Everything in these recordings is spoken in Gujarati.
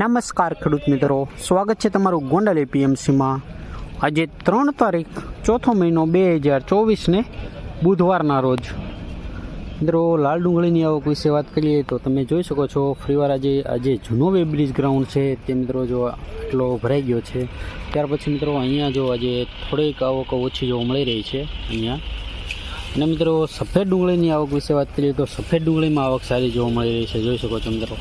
નમસ્કાર ખેડૂત મિત્રો. સ્વાગત છે તમારું ગોંડલ એપીએમસીમાં આજે ત્રણ તારીખ, ચોથો મહિનો બે હજાર ચોવીસને બુધવારના રોજ. મિત્રો, લાલ ડુંગળીની આવક વિશે વાત કરીએ તો તમે જોઈ શકો છો, ફરીવાર આજે આજે જૂનો વેબ બ્રિજ ગ્રાઉન્ડ છે. તે મિત્રો જો આટલો ભરાઈ ગયો છે, ત્યાર પછી મિત્રો અહીંયા જો આજે થોડીક આવક ઓછી જોવા મળી રહી છે અહીંયા. અને મિત્રો, સફેદ ડુંગળીની આવક વિશે વાત કરીએ તો સફેદ ડુંગળીમાં આવક સારી જોવા મળી રહી છે. જોઈ શકો છો મિત્રો.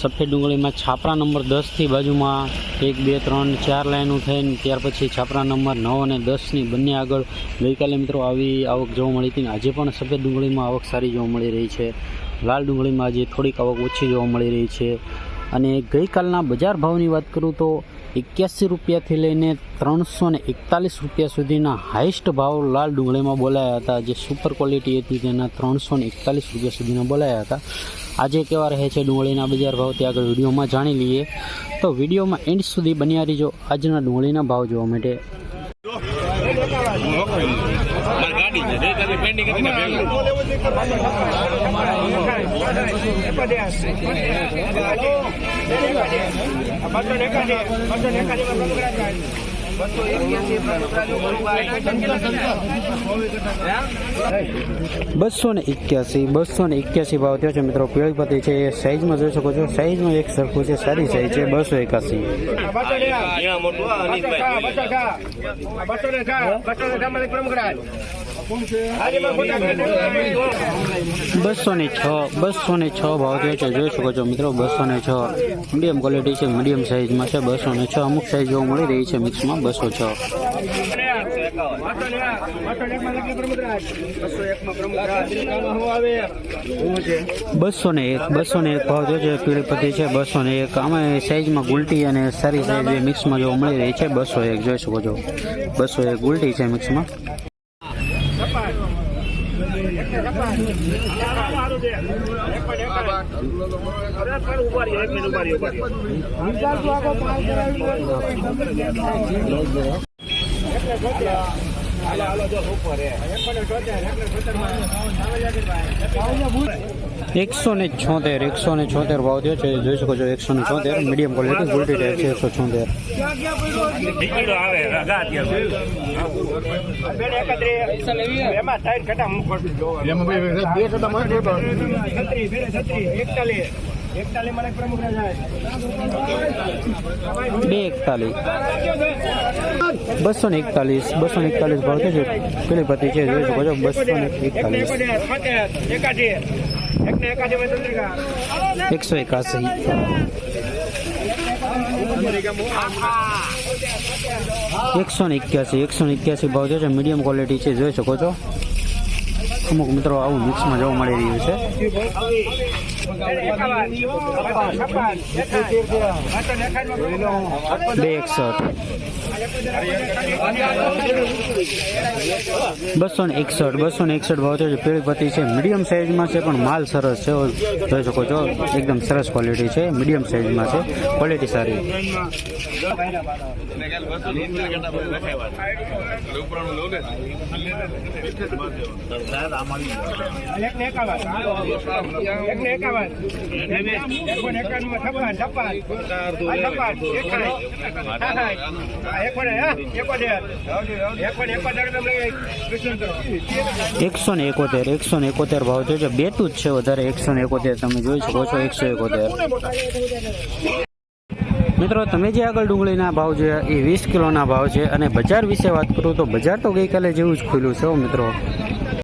સફેદ ડુંગળીમાં છાપરા નંબર દસથી બાજુમાં એક, બે, ત્રણ, ચાર લાઈનો થઈને ત્યાર પછી છાપરા નંબર નવ અને દસની બંને આગળ ગઈકાલે મિત્રો આવી આવક જોવા મળી હતી આજે પણ સફેદ ડુંગળીમાં આવક સારી જોવા મળી રહી છે. લાલ ડુંગળીમાં આજે થોડીક આવક ઓછી જોવા મળી રહી છે. અને ગઈકાલના બજાર ભાવની વાત કરું તો એક્યાસી રૂપિયાથી લઈને ત્રણસો ને એકતાલીસ રૂપિયા સુધીના હાઈસ્ટ ભાવ લાલ ડુંગળીમાં બોલાયા હતા. જે સુપર ક્વોલિટી હતી તેના ત્રણસો ને એકતાલીસ રૂપિયા સુધીના બોલાયા હતા. આજે કેવા રહે છે ડુંગળીના બજાર ભાવ તે આગળ વિડીયોમાં જાણી લઈએ. તો વિડીયોમાં એન્ડ સુધી બન્યા રહીજો. આજના ડુંગળીના ભાવ જોવા માટે. ગાડી છે ગઈકાલે પેન્ડિંગ હતી ને ભેગું બસો ને એક્યાસી બસો ને એક્યાસી ભાવ થયો છે મિત્રો. પીળપતિ છે એ સાઈઝમાં જોઈ શકો છો. સાઈઝમાં એક સરખું છે, સારી સાઈઝ છે, બસો એકાસી. અહીંયા મોટું આ અનિશભાઈ બસો ને છ બસો ને છ ભાવ થયો છે. જોઈ શકો છો મિત્રો બસો ને છ. મીડિયમ ક્વોલિટી છે, મીડિયમ સાઈઝમાં છે. બસો ને છ, અમુક સાઈઝ જોવા મળી રહી છે મિક્સમાં બસો છ. બસો ને એક બસો ને એક ભાવ થયો છે. પીળીપતિ છે બસો ને એક. આમાં સાઈઝમાં ગુલટી અને સારી સાઈઝ મિક્સમાં જોવા મળી રહી છે. બસો એક, જોઈ શકો છો. બસો એક ગુલટી છે મિક્સમાં ઊભા રહી એક મિનિટ ઊભા રહી એકસો ને છોતેર એકસો ને છોતેર ભાવ થયો છે જોઈ શકો છો એકસો ને છોતેર. મીડિયમ ક્વોલિટી ગુલટી ટાઈપ છે એકસો છોતેર. રગા બે એકતાલીસ બસો ને એકતાલીસ બસો ને એકતાલીસ ભાવ છે પેલી પતિ છે જોઈ શકો છો બસો ને એકતાલીસ. એકસો એકાસી. એકસો ને એક્યાસી એકસો ને એક્યાસી ભાવ છે મીડિયમ ક્વોલિટી છે જોઈ શકો છો. અમુક મિત્રો આવું મિક્સમાં જોવા મળી રહ્યું છે. બે એકસઠ બસો ને એકસઠ, બસો ને એકસઠ ભાવ છે. પેળીપતિ છે, મીડિયમ સાઇઝમાં છે, પણ માલ સરસ છે. જોઈ શકો છો, એકદમ સરસ ક્વોલિટી છે. મીડિયમ સાઇઝમાં છે. ક્વોલિટી સારી. એકસો ને એકોતેર, એકસો ને એકોતેર ભાવ થયો છે બેતું જ છે વધારે, એકસો ને એકોતેર તમે જોઈ શકો છો, એકસો એકોતેર. મિત્રો, તમે જે આગળ ડુંગળીના ભાવ જોયા એ વીસ કિલોના ભાવ છે. અને બજાર વિશે વાત કરું તો બજાર તો ગઈકાલે જેવું જ ખુલ્યું છે મિત્રો.